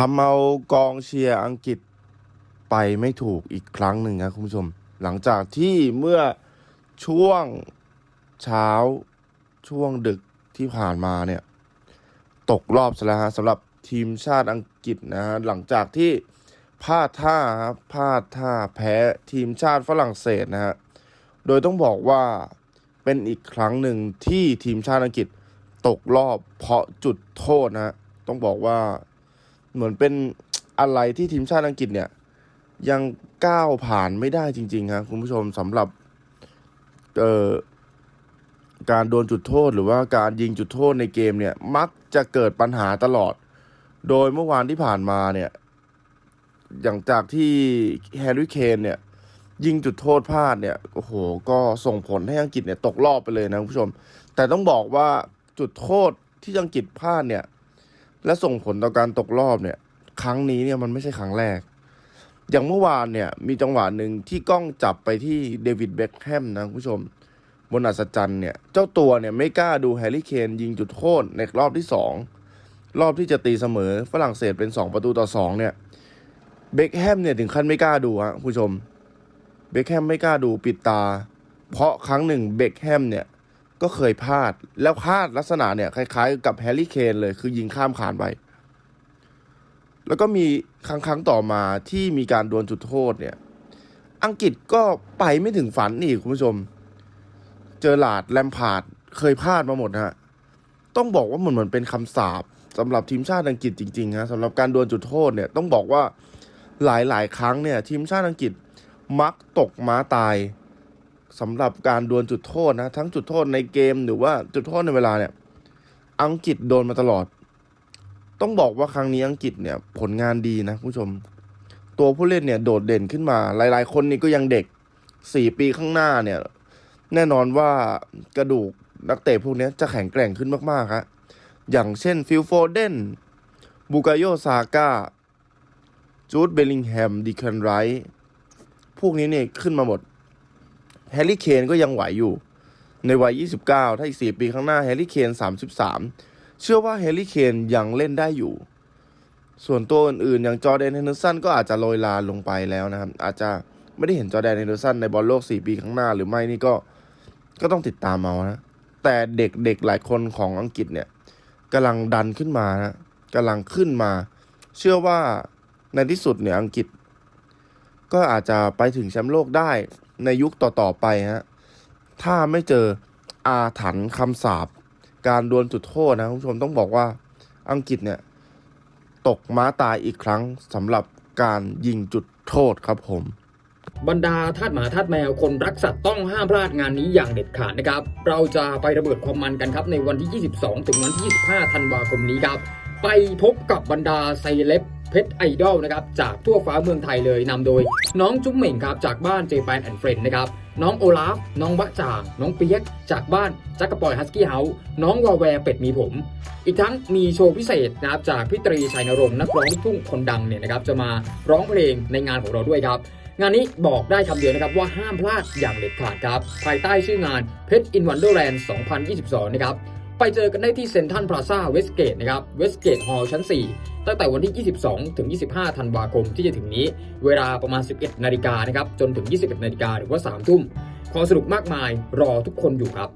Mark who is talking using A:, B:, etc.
A: ทำเอากองเชียร์อังกฤษไปไม่ถูกอีกครั้งหนึ่งครับคุณผู้ชม หลังจากที่เมื่อช่วงเช้าช่วงดึกที่ผ่านมาเนี่ย ตกรอบซะแล้วฮะสำหรับทีมชาติอังกฤษนะฮะหลังจากที่พลาดท่าครับพลาดท่าแพ้ทีมชาติฝรั่งเศสนะฮะโดยต้องบอกว่าเป็นอีกครั้งหนึ่งที่ทีมชาติอังกฤษตกรอบเพราะจุดโทษนะฮะต้องบอกว่า เหมือนเป็นอะไรที่ทีมชาติอังกฤษเนี่ย ยังก้าวผ่านไม่ได้จริงๆครับคุณผู้ชมสำหรับเอ่อการโดนจุดโทษหรือว่าการยิงจุดโทษในเกมเนี่ย มักจะเกิดปัญหาตลอด โดยเมื่อวานที่ผ่านมาเนี่ย อย่างจากที่แฮร์รี่เคนเนี่ย ยิงจุดโทษพลาดเนี่ยโอ้โหก็ส่งผลให้อังกฤษเนี่ยตกรอบไปเลยนะคุณผู้ชม แต่ต้องบอกว่าจุดโทษที่อังกฤษพลาดเนี่ย และส่งผลต่อการตกรอบเนี่ย ครั้งนี้เนี่ยมันไม่ใช่ครั้งแรก อย่างเมื่อวานเนี่ยมีจังหวะหนึ่งที่กล้องจับไปที่เดวิดเบ็คแฮมนะคุณผู้ชม บนอัศจรรย์เนี่ย เจ้าตัวเนี่ยไม่กล้าดูแฮร์รี่เคนยิงจุดโทษในรอบที่สองรอบที่จะตีเสมอฝรั่งเศสเป็น2ประตูต่อ2เนี่ยเบคแฮมเนี่ยถึงขั้นไม่กล้าดูฮะคุณผู้ชมเบคแฮมไม่กล้าดูปิดตา เพราะครั้งหนึ่งเบคแฮมเนี่ย ก็เคยพลาด แล้วพลาดลักษณะเนี่ยคล้ายๆ กับแฮร์รี่เคนเลย คือยิงข้ามคานไป แล้วก็มีครั้งครั้งต่อมาที่มีการดวลจุดโทษเนี่ย อังกฤษก็ไปไม่ถึงฝันอีกคุณผู้ชม เจอหลาดแลมพาร์ดเคยพลาดมาหมดฮะ ต้องบอกว่าเหมือนเหมือนเป็นคำสาปสำหรับทีมชาติอังกฤษจริงๆฮะสำหรับการดวลจุดโทษเนี่ยต้องบอกว่าหลายๆ ครั้งเนี่ย ทีมชาติอังกฤษมักตกม้าตาย สำหรับการดวลจุดโทษนะ ทั้งจุดโทษในเกมหรือว่าจุดโทษในเวลาเนี่ย อังกฤษโดนมาตลอด ต้องบอกว่าครั้งนี้อังกฤษเนี่ยผลงานดีนะคุณผู้ชม ตัวผู้เล่นเนี่ยโดดเด่นขึ้นมา หลาย ๆ คนนี่ก็ยังเด็กสี่ปีข้างหน้าเนี่ย แน่นอนว่ากระดูกนักเตะพวกนี้จะแข็งแกร่งขึ้นมากๆครับอย่างเช่นฟิลโฟเดนบูกาโยซาก้าจูดเบลลิงแฮมดิคันไรพวกนี้เนี่ยขึ้นมาหมด แฮร์รี่เคนก็ยังไหวอยู่ ในวัย 29 ถ้าอีก 4 ปีข้างหน้าแฮร์รี่เคน 33 เชื่อว่าแฮร์รี่เคนยังเล่นได้อยู่ ส่วนตัวอื่นๆ อย่างจอแดนเฮนเดอร์สันก็อาจจะโรยลาลงไปแล้วนะครับ อาจจะไม่ได้เห็นจอแดนเฮนเดอร์สันในบอลโลก 4 ปีข้างหน้าหรือไม่นี่ก็ก็ต้องติดตามเอานะ แต่เด็กๆหลายคนของอังกฤษเนี่ยกำลังดันขึ้นมานะกำลังขึ้นมา เชื่อว่าในที่สุดเนี่ยอังกฤษ ก็อาจจะไปถึงแชมป์โลกได้ในยุคต่อๆไปฮะถ้าไม่เจออาถรรพ์คำสาปการดวลจุดโทษนะคุณผู้ชมต้องบอกว่าอังกฤษเนี่ย ตกม้าตายอีกครั้งสำหรับการยิงจุดโทษครับผม
B: บรรดาทาสหมาทาสแมวคนรักสัตว์ต้องห้ามพลาดงานนี้อย่างเด็ดขาดนะครับ เราจะไประเบิดความมันกันครับในวันที่ 22 ถึงวันที่ 25 ธันวาคมนี้ครับ ไปพบกับบรรดาไซเลบ ชรไอดอลนะครับจากทั่วฟ้าเมืองไทยเลยนำโดย น้องจุ๊มเหม่งครับจากบ้านเจแปนแอนด์เฟรนด์นะครับน้องโอลาฟ น้องบะจ่าง น้องเปียก จากบ้านจักรปอยฮัสกี้เฮาส์น้องวาแวร์เป็ดมีผม อีกทั้งมีโชว์พิเศษนะครับจากพี่ตรีชัยนรงค์นักร้องลูกทุ่งคนดังเนี่ยนะครับจะมาร้องเพลงในงานของเราด้วยครับ งานนี้บอกได้คำเดียวนะครับว่าห้ามพลาดอย่างเด็ดขาดครับ ภายใต้ชื่องานเพชรอินวันเดอร์แลนด์ 2022 นะครับ ไปเจอกันได้ที่เซ็นทรัลพลาซ่าเวสเกตนะครับ เวสเกตฮอลล์ชั้น 4 ตั้งแต่วันที่ 22 ถึง 25 ธันวาคมที่จะถึงนี้ เวลาประมาณ 11 นาฬิกานะครับ จนถึง 21 นาฬิกาหรือว่า 3 ทุ่มขอสรุปมากมายรอทุกคนอยู่ครับ